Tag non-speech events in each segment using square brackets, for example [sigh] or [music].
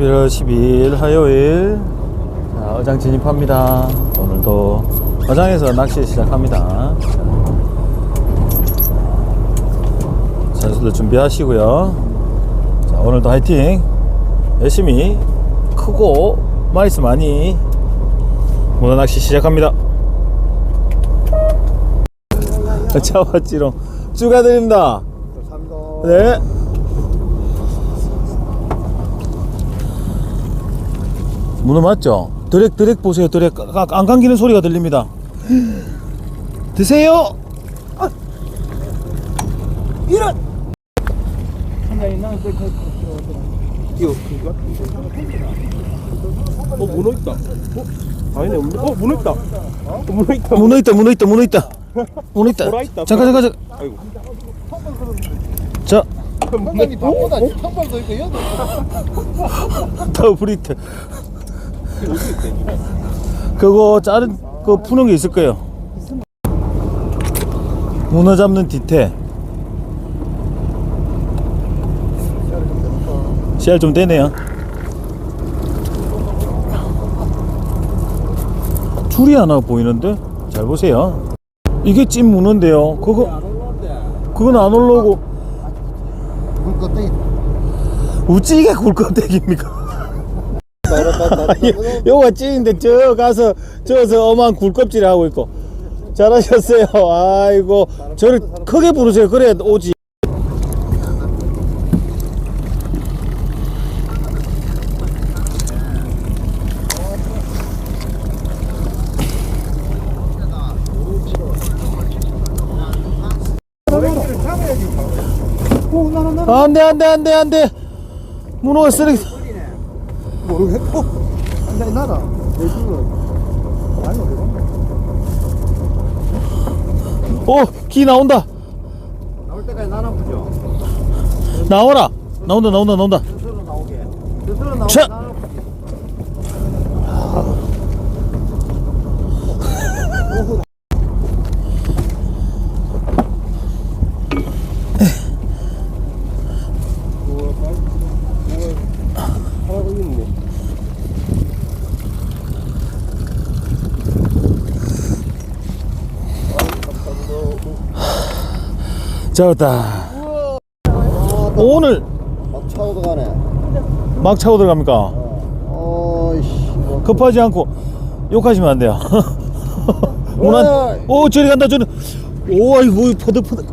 11월 10일 화요일 자, 어장 진입합니다. 오늘도 어장에서 낚시 시작합니다. 자, 선수들 준비하시고요. 자, 오늘도 화이팅! 열심히 크고 마이스 많이 문어 낚시 시작합니다. [laughs] 잡았지롱 축하드립니다. 네. 문어 맞죠? 드랙 드랙 보세요 드랙 아, 안 감기는 소리가 들립니다 드세요 이런 이거 그거? 어 문어 있다. 어 아니네. 어 문어 있다. 어 문어 있다. 문어 있다 문어 있다 문어 있다 문어 있다 잠깐 잠깐 잠깐 아이고. 자 형님 바보다 청발도 있고 이거 어디 있대? 그거 자른 그 푸는 게 있을 거예요. 문어 잡는 뒤태. 씨알 좀 되네요. 줄이 하나 보이는데? 잘 보세요. 이게 찐 문어인데요. 그거 그건 안 올라오고. 물것도 우찌가 굴껍데기입니까 요가 찐인데 저 가서 저서 어마한 굴껍질 하고 있고. 잘하셨어요. 아이고 저를 크게 부르세요. 그래야 오지. 안돼 안돼 안돼 안돼. 문어가 쓰레기 모르겠고 근데 나라 대충은 아니 어디 오기 나온다. 나올 때까지 나나 보죠. 나와라. 나온다 나온다 나온다. 스스로 나오게. 스스로 나오게 자. 나나 하나 잡았다. 오늘 막 차오도 가네. 막 차고 들어갑니까? 어이씨 뭐. 급하지 않고 욕하시면 안 돼요. [laughs] 문안 오 저리 간다 저리. 오 아이고 퍼득퍼득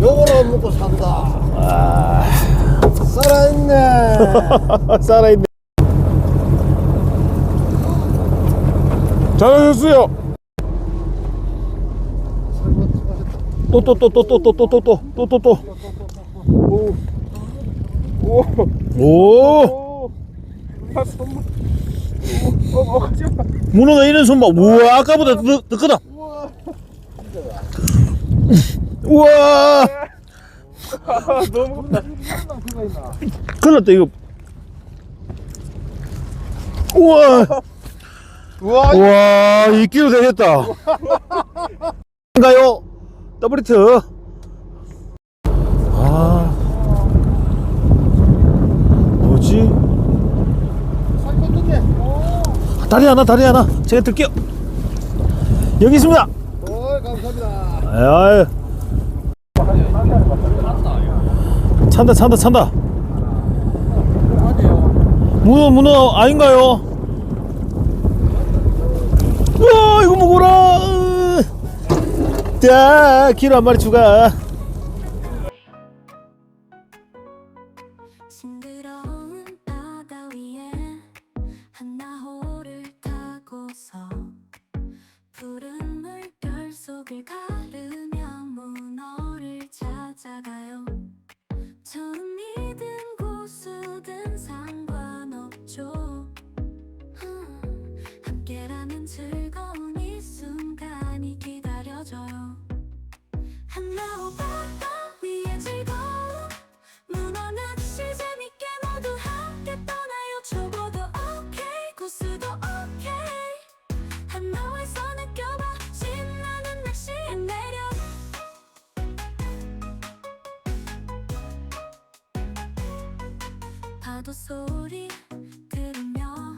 요거로 먹고 산다. 아 살아있네. [laughs] 살아있네. 잘하셨어요 또 또 또 또 또 또 또 또 또 또 또 오. 오. 오 오. 아 선물. 오. 어, 어, 하지 마. 문어가 이런 손봐 우와 아까보다 더, 더 크다 우와 아, 너무 크다. 큰일 났다 이거 우와 우와 우와 2kg 되겠다 인가요 더블리트 아. 뭐지? 살건데 다리 하나 다리 하나. 제가 들게요. 여기 있습니다. 어 감사합니다. 찬다 찬다 찬다. 문어 문어 아닌가요? 와 이거 먹어라 자 키로 한 마리 추가 파도 소리 들으며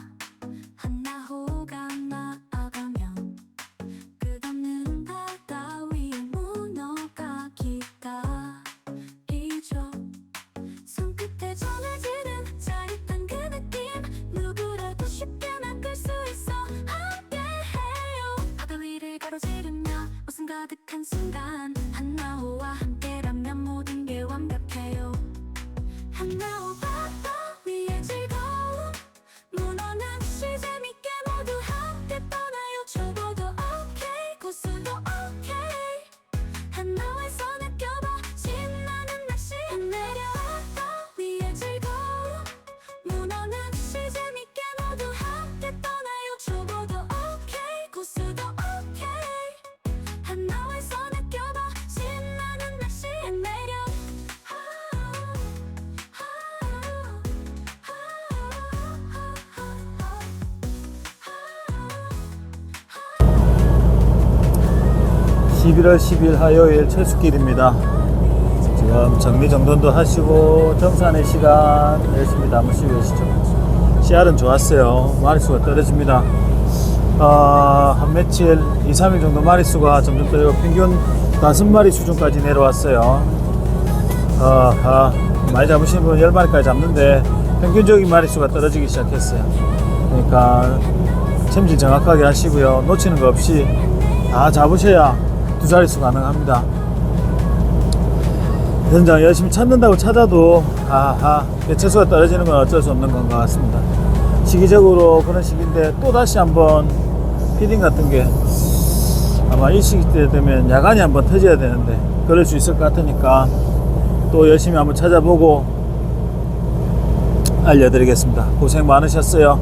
한나호가 나아가면 끝없는 바다 위에 문어가 기다리죠. 손끝에 전해지는 짜릿한 그 느낌 누구라도 쉽게 낚을 수 있어 함께해요. 바다 위를 가로지르며 웃음 가득한 순간 한나호와 함께 11월 10일 화요일 철수길입니다. 지금 정리정돈도 하시고 정산의 시간 열심히 담으시고 계시죠. 씨알은 좋았어요. 마리수가 떨어집니다. 아, 한 며칠, 2, 3일 정도 마리수가 점점 떨어지고 평균 5마리 수준까지 내려왔어요. 아, 아, 많이 잡으시는 분은 10마리까지 잡는데 평균적인 마리수가 떨어지기 시작했어요. 그러니까 챔질 정확하게 하시고요. 놓치는 거 없이 다 잡으셔야 두 자릿수 가능합니다. 현장 열심히 찾는다고 찾아도 아하 개체수가 떨어지는 건 어쩔 수 없는 건 것 같습니다. 시기적으로 그런 시기인데 또 다시 한번 피딩 같은 게 아마 이 시기 때 되면 야간이 한번 터져야 되는데 그럴 수 있을 것 같으니까 또 열심히 한번 찾아보고 알려드리겠습니다. 고생 많으셨어요.